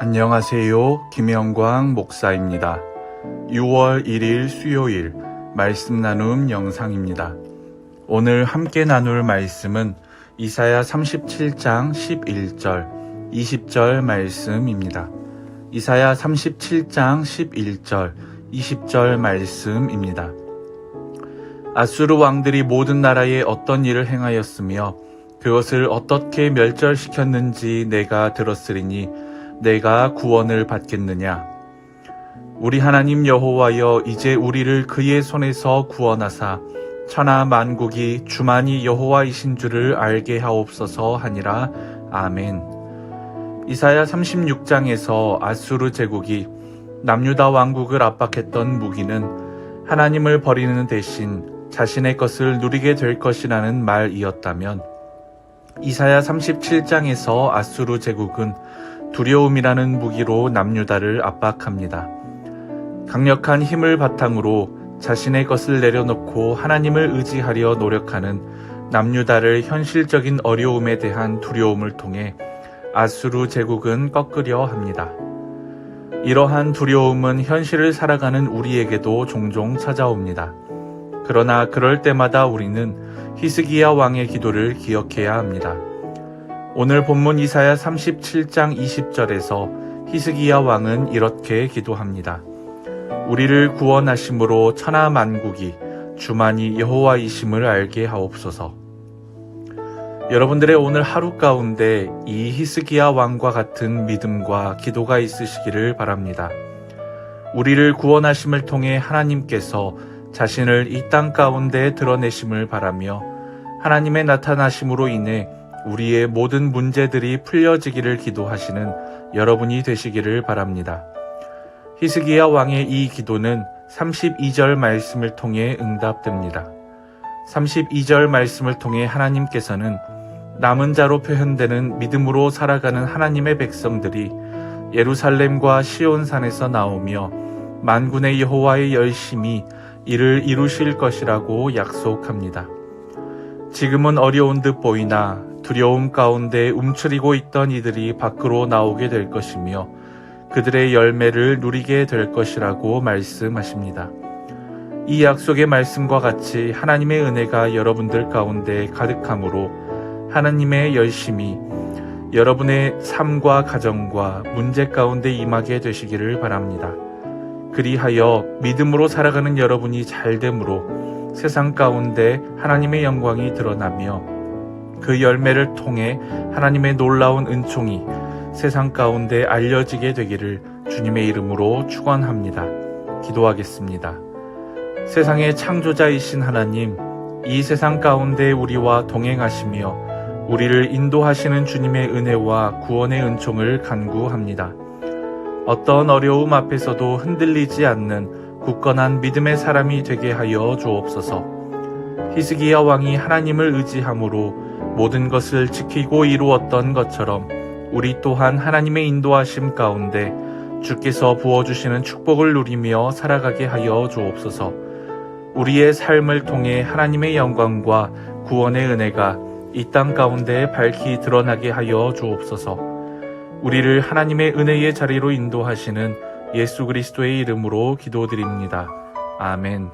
안녕하세요. 김영광 목사입니다. 6월 1일 수요일 말씀 나눔 영상입니다. 오늘 함께 나눌 말씀은 이사야 37장 11절, 20절 말씀입니다. 이사야 37장 11절, 20절 말씀입니다. 아수르 왕들이 모든 나라에 어떤 일을 행하였으며 그것을 어떻게 멸절시켰는지 내가 들었으리니 내가 구원을 받겠느냐? 우리 하나님 여호와여 이제 우리를 그의 손에서 구원하사 천하 만국이 주만이 여호와이신 줄을 알게 하옵소서 하니라. 아멘. 이사야 36장에서 아수르 제국이 남유다 왕국을 압박했던 무기는 하나님을 버리는 대신 자신의 것을 누리게 될 것이라는 말이었다면 이사야 37장에서 아수르 제국은 두려움이라는 무기로 남유다를 압박합니다. 강력한 힘을 바탕으로 자신의 것을 내려놓고 하나님을 의지하려 노력하는 남유다를 현실적인 어려움에 대한 두려움을 통해 아수르 제국은 꺾으려 합니다. 이러한 두려움은 현실을 살아가는 우리에게도 종종 찾아옵니다. 그러나 그럴 때마다 우리는 히스기야 왕의 기도를 기억해야 합니다. 오늘 본문 이사야 37장 20절에서 히스기야 왕은 이렇게 기도합니다. 우리를 구원하심으로 천하 만국이 주만이 여호와이심을 알게 하옵소서. 여러분들의 오늘 하루 가운데 이 히스기야 왕과 같은 믿음과 기도가 있으시기를 바랍니다. 우리를 구원하심을 통해 하나님께서 자신을 이 땅 가운데 드러내심을 바라며 하나님의 나타나심으로 인해 우리의 모든 문제들이 풀려지기를 기도하시는 여러분이 되시기를 바랍니다. 히스기야 왕의 이 기도는 32절 말씀을 통해 응답됩니다. 32절 말씀을 통해 하나님께서는 남은 자로 표현되는 믿음으로 살아가는 하나님의 백성들이 예루살렘과 시온산에서 나오며 만군의 여호와의 열심히 이를 이루실 것이라고 약속합니다. 지금은 어려운 듯 보이나 두려움 가운데 움츠리고 있던 이들이 밖으로 나오게 될 것이며 그들의 열매를 누리게 될 것이라고 말씀하십니다. 이 약속의 말씀과 같이 하나님의 은혜가 여러분들 가운데 가득함으로 하나님의 열심이 여러분의 삶과 가정과 문제 가운데 임하게 되시기를 바랍니다. 그리하여 믿음으로 살아가는 여러분이 잘 되므로 세상 가운데 하나님의 영광이 드러나며 그 열매를 통해 하나님의 놀라운 은총이 세상 가운데 알려지게 되기를 주님의 이름으로 축원합니다. 기도하겠습니다. 세상의 창조자이신 하나님, 이 세상 가운데 우리와 동행하시며 우리를 인도하시는 주님의 은혜와 구원의 은총을 간구합니다. 어떤 어려움 앞에서도 흔들리지 않는 굳건한 믿음의 사람이 되게 하여 주옵소서. 히스기야 왕이 하나님을 의지함으로 모든 것을 지키고 이루었던 것처럼 우리 또한 하나님의 인도하심 가운데 주께서 부어주시는 축복을 누리며 살아가게 하여 주옵소서. 우리의 삶을 통해 하나님의 영광과 구원의 은혜가 이 땅 가운데 밝히 드러나게 하여 주옵소서. 우리를 하나님의 은혜의 자리로 인도하시는 예수 그리스도의 이름으로 기도드립니다. 아멘.